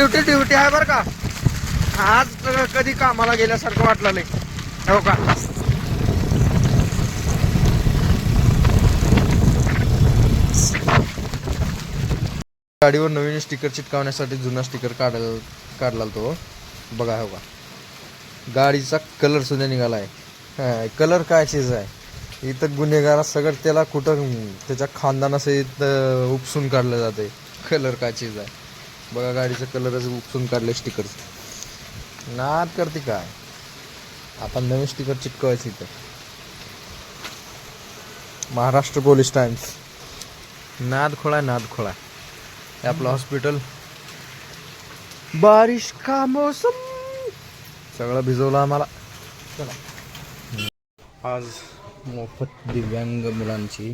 Duty duty आहे बरं का. आज कधी कामाला गेल्यासारखं वाटलं नाही हो का? गाडीवर नवीन स्टिकर चिटकावण्यासाठी जुना स्टिकर काढायला काढला तो. बघा हो का? गाडीचा कलर सुद्धा निघाला आहे. कलर काय चीज आहे? इथं गुन्हेगारा सगळं त्याला कुठं त्याच्या खानदानासहित उपसून काढलं जाते कलर काय चीज आहे? बघा गाडीचा कलरच उपसून काढले स्टिकर नाद करते काय आपण नवीन स्टिकर चिटकवायचं इथं. महाराष्ट्र पोलीस टाइम्स नाद खोळा नाद खोळा. हे आपलं हॉस्पिटल बारिश का मौसम? सगळं भिजवलं आम्हाला. चला. आज मोफत दिव्यांग मुलांची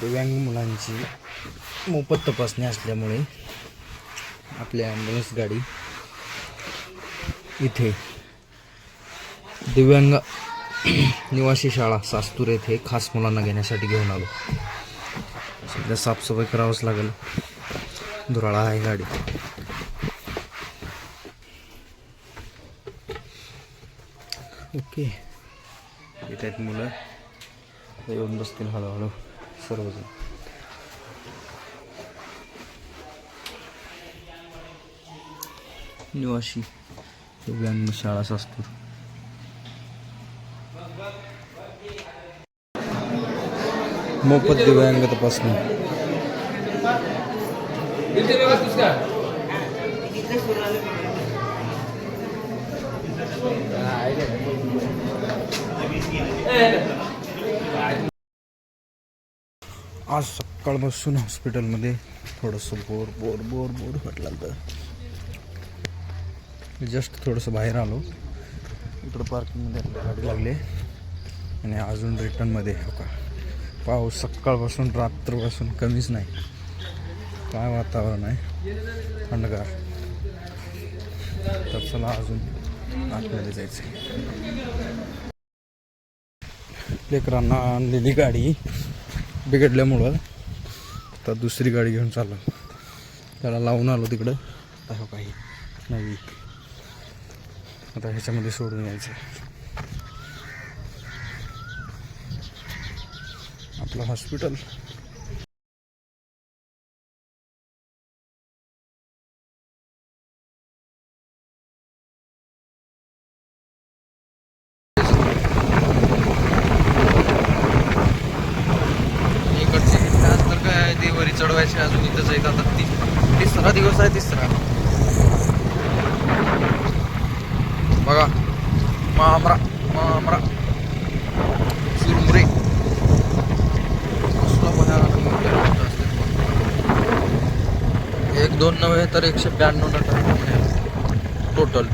दिव्यांग मुलांची मोफत तपासणी असल्यामुळे आपली ॲम्ब्युलन्स गाडी. इथे. दिव्यांग निवासी शाळा सास्तूर येथे खास मुलांना घेण्यासाठी घेऊन आलो. सध्या साफसफाई करावंच लागेल. धुराळा आहे गाडी. ओके. येत आहेत मुलं. येऊन बसतील हळूहळू सर्वजण. निवासी. दिव्यांग शाळा सास्तूर मोफत दिव्यांग तपासणी आज सकाळपासून हॉस्पिटलमध्ये थोडंसं बोर बोर बोर बोर म्हटलं तर. जस्ट थोडंसं बाहेर आलो. इकडं पार्किंगमध्ये आपली गाडी लागली. आणि अजून रिटर्नमध्ये हो का. पाऊस सकाळपासून रात्रपासून कमीच नाही. काय वातावरण आहे? थंडगार तर चला अजून आतमध्ये जायचं. लेकरांना आणलेली गाडी बिघडल्यामुळं आता दुसरी गाडी घेऊन चाललो. त्याला लावून आलो तिकडं. आता हो काही नवी. आता ह्याच्यामध्ये सोडून यायचं. आपलं हॉस्पिटल तर काय चढवायचे अजून इथंच आहेत. आता तिसरा दिवस आहे तिसरा. बघा. मामरा मामरा. सुरमुरे. कसला भयानक मोठे एक दोन नव्हे तर एकशे ब्याण्णव नट टोटल.